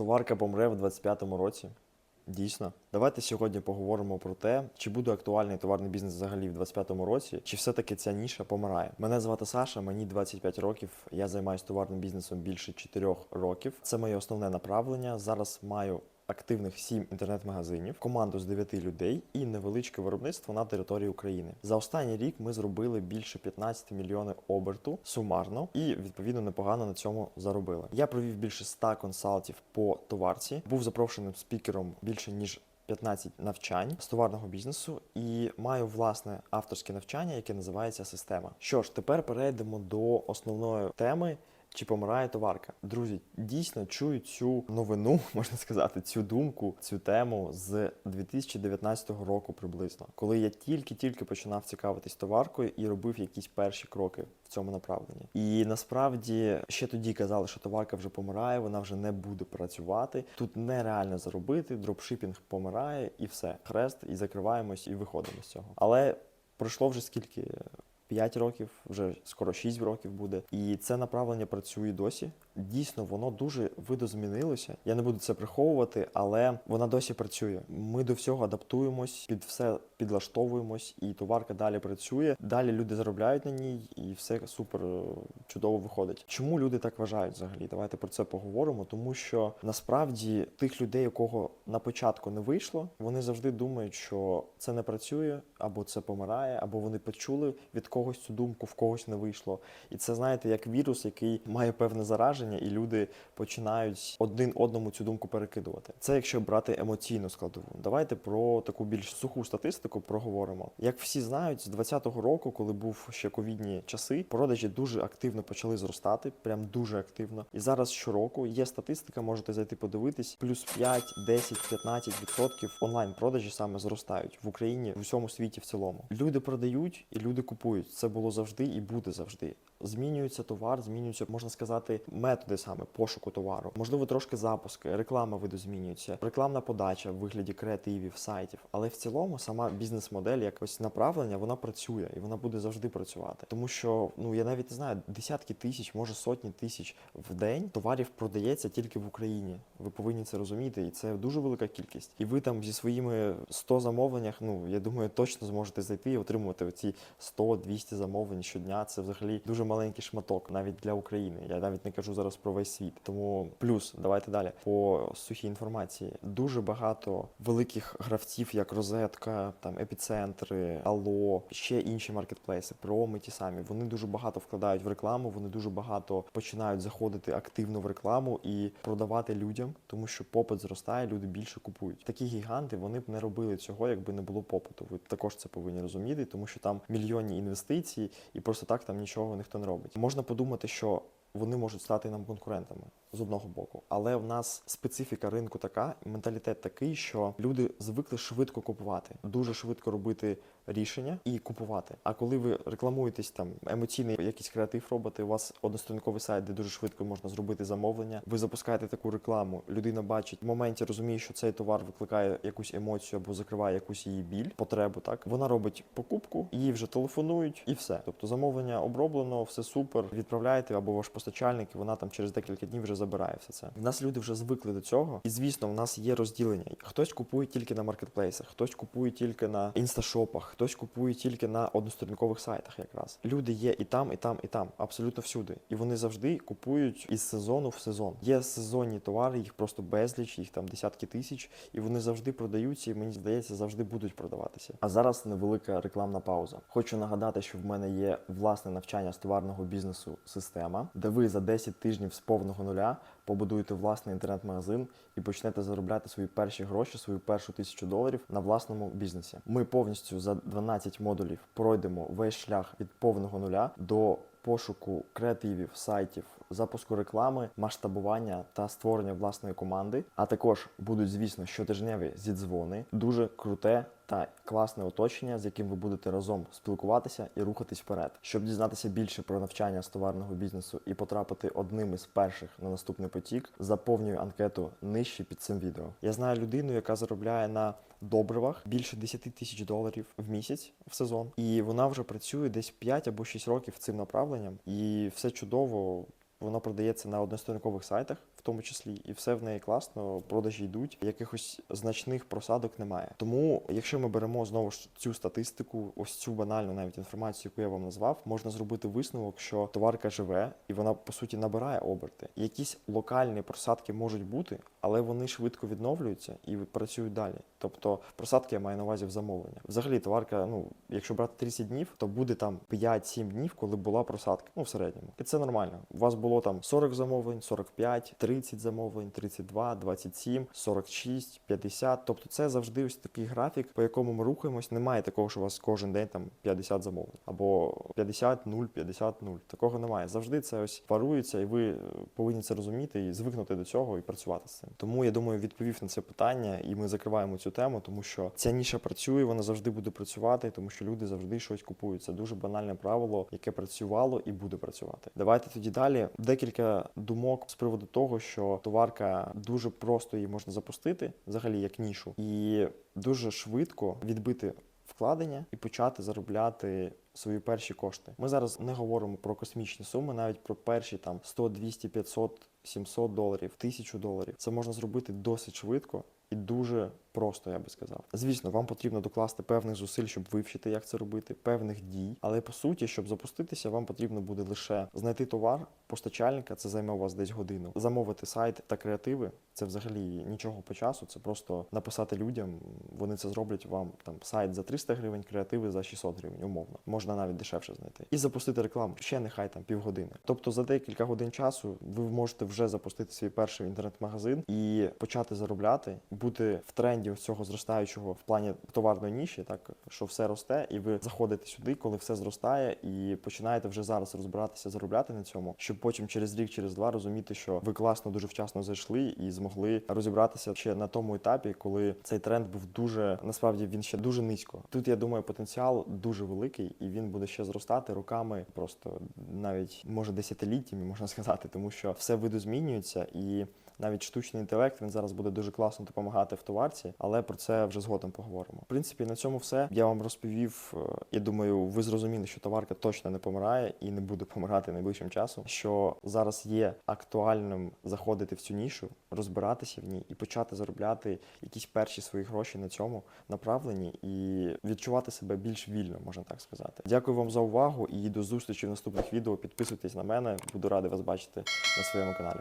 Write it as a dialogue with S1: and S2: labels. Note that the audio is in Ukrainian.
S1: Товарка помре в 25-му році. Дійсно, давайте сьогодні поговоримо про те, чи буде актуальний товарний бізнес взагалі в 25-му році, чи все-таки ця ніша помирає. Мене звати Саша, мені 25 років. Я займаюся товарним бізнесом більше 4 років. Це моє основне направлення. Зараз маю активних 7 інтернет-магазинів, команду з 9 людей і невеличке виробництво на території України. За останній рік ми зробили більше 15 мільйонів оберту сумарно і відповідно непогано на цьому заробили. Я провів більше 100 консалтів по товарці, був запрошеним спікером більше ніж 15 навчань з товарного бізнесу і маю власне авторське навчання, яке називається система. Що ж, тепер перейдемо до основної теми. Чи помирає товарка? Друзі, дійсно чую цю новину, можна сказати, цю думку, цю тему з 2019 року приблизно, коли я тільки-тільки починав цікавитись товаркою і робив якісь перші кроки в цьому направленні. І насправді ще тоді казали, що товарка вже помирає, вона вже не буде працювати. Тут нереально заробити, дропшипінг помирає і все. Хрест, і закриваємось, і виходимо з цього. Але пройшло вже скільки? 5 років, вже скоро 6 років буде. І це направлення працює досі. Дійсно, воно дуже видозмінилося. Я не буду це приховувати, але вона досі працює. Ми до всього адаптуємось, під все підлаштовуємось, і товарка далі працює. Далі люди заробляють на ній, і все супер е, чудово виходить. Чому люди так вважають взагалі? Давайте про це поговоримо. Тому що насправді тих людей, у кого на початку не вийшло, вони завжди думають, що це не працює, або це помирає, або вони почули від когось цю думку, в когось не вийшло. І це знаєте, як вірус, який має певне зараження, і люди починають один одному цю думку перекидувати. Це якщо брати емоційну складову. Давайте про таку більш суху статистику проговоримо. Як всі знають, з 2020 року, коли був ще ковідні часи, продажі дуже активно почали зростати, прям дуже активно. І зараз щороку є статистика, можете зайти подивитись, плюс 5, 10, 15% онлайн продажі саме зростають в Україні, в усьому світі в цілому. Люди продають і люди купують. Це було завжди і буде завжди. Змінюється товар, змінюються, можна сказати, методи саме пошуку товару. Можливо, трошки запуски, реклама видозмінюється, рекламна подача в вигляді креативів, сайтів. Але в цілому сама бізнес-модель, якось направлення, вона працює і вона буде завжди працювати. Тому що ну я навіть не знаю, десятки тисяч, може сотні тисяч в день товарів продається тільки в Україні. Ви повинні це розуміти, і це дуже велика кількість. І ви там зі своїми 100 замовленнях, ну я думаю, точно зможете зайти і отримувати оці 100-200 замовлень щодня. Це взагалі дуже маленький шматок навіть для України. Я навіть не кажу зараз про весь світ. Тому плюс, давайте далі. По сухій інформації дуже багато великих гравців, як розетка, там епіцентри, Алло, ще інші маркетплейси, проми ті самі. Вони дуже багато вкладають в рекламу. Вони дуже багато починають заходити активно в рекламу і продавати людям, тому що попит зростає, люди більше купують. Такі гіганти вони б не робили цього, якби не було попиту. Ви також це повинні розуміти, тому що там мільйонні інвестиції, і просто так там нічого ніхто не робить. Можна подумати, що вони можуть стати нам конкурентами з одного боку, але в нас специфіка ринку така, менталітет такий, що люди звикли швидко купувати, дуже швидко робити рішення і купувати. А коли ви рекламуєтесь там емоційний якийсь креатив робите, у вас односторінковий сайт, де дуже швидко можна зробити замовлення. Ви запускаєте таку рекламу. Людина бачить в моменті, розуміє, що цей товар викликає якусь емоцію або закриває якусь її біль, потребу. Так вона робить покупку, її вже телефонують, і все. Тобто замовлення оброблено, все супер. Відправляєте або ваш постачальник, і вона там через декілька днів вже забирає все це. В нас люди вже звикли до цього, і звісно, в нас є розділення. Хтось купує тільки на маркетплейсах, хтось купує тільки на інсташопах, хтось купує тільки на односторінкових сайтах. Якраз люди є і там, і там, і там, абсолютно всюди. І вони завжди купують із сезону в сезон. Є сезонні товари, їх просто безліч, їх там десятки тисяч, і вони завжди продаються. І мені здається, завжди будуть продаватися. А зараз невелика рекламна пауза. Хочу нагадати, що в мене є власне навчання з товарного бізнесу система, де ви за 10 тижнів з повного нуля побудуєте власний інтернет-магазин і почнете заробляти свої перші гроші, свою першу тисячу доларів на власному бізнесі. Ми повністю за 12 модулів пройдемо весь шлях від повного нуля до пошуку креативів, сайтів, запуску реклами, масштабування та створення власної команди. А також будуть, звісно, щотижневі зідзвони, дуже круте та класне оточення, з яким ви будете разом спілкуватися і рухатись вперед. Щоб дізнатися більше про навчання з товарного бізнесу і потрапити одним із перших на наступний потік, заповнюю анкету нижче під цим відео. Я знаю людину, яка заробляє на добривах більше 10 тисяч доларів в місяць в сезон, і вона вже працює десь 5 або 6 років цим направленням, і все чудово. Вона продається на односторінкових сайтах в тому числі, і все в неї класно, продажі йдуть. Якихось значних просадок немає. Тому, якщо ми беремо знову ж цю статистику, ось цю банальну навіть інформацію, яку я вам назвав, можна зробити висновок, що товарка живе і вона по суті набирає оберти. Якісь локальні просадки можуть бути, але вони швидко відновлюються і працюють далі. Тобто просадки я маю на увазі в замовлення. Взагалі, товарка, ну якщо брати 30 днів, то буде там 5-7 днів, коли була просадка. Ну в середньому, і це нормально. У вас було там 40 замовлень, 45, 30 замовлень, 32, 27, 46, 50. Тобто це завжди ось такий графік, по якому ми рухаємось. Немає такого, що у вас кожен день там 50 замовлень або 50, 0, 50, 0. Такого немає. Завжди це ось варується, і ви е, повинні це розуміти і звикнути до цього і працювати з цим. Тому я думаю, відповів на це питання, і ми закриваємо цю тему, тому що ця ніша працює, вона завжди буде працювати, тому що люди завжди щось купують. Це дуже банальне правило, яке працювало і буде працювати. Давайте тоді далі. Декілька думок з приводу того, що товарка дуже просто її можна запустити, взагалі як нішу, і дуже швидко відбити вкладення і почати заробляти свої перші кошти. Ми зараз не говоримо про космічні суми, навіть про перші там 100, 200, 500, 700 доларів, 1000 доларів. Це можна зробити досить швидко. І дуже просто, я би сказав. Звісно, вам потрібно докласти певних зусиль, щоб вивчити, як це робити, певних дій. Але по суті, щоб запуститися, вам потрібно буде лише знайти товар, постачальника, це займе у вас десь годину, замовити сайт та креативи. Це взагалі нічого по часу. Це просто написати людям. Вони це зроблять вам там сайт за 300 гривень, креативи за 600 гривень, умовно. Можна навіть дешевше знайти. І запустити рекламу ще нехай там півгодини. Тобто за декілька годин часу ви можете вже запустити свій перший інтернет-магазин і почати заробляти, бути в тренді цього зростаючого в плані товарної ніші, так що все росте, і ви заходите сюди, коли все зростає, і починаєте вже зараз розбиратися, заробляти на цьому, щоб потім через рік, через два розуміти, що ви класно дуже вчасно зайшли і змогли розібратися ще на тому етапі, коли цей тренд був дуже насправді він ще дуже низько. Тут я думаю, потенціал дуже великий, і він буде ще зростати роками, просто навіть може десятиліттями можна сказати, тому що все видозмінюється і. Навіть штучний інтелект він зараз буде дуже класно допомагати в товарці, але про це вже згодом поговоримо. В принципі, на цьому все. Я вам розповів. е, Я думаю, ви зрозуміли, що товарка точно не помирає і не буде помирати найближчим часом. Що зараз є актуальним заходити в цю нішу, розбиратися в ній і почати заробляти якісь перші свої гроші на цьому направленні і відчувати себе більш вільно, можна так сказати. Дякую вам за увагу і до зустрічі в наступних відео. Підписуйтесь на мене, буду радий вас бачити на своєму каналі.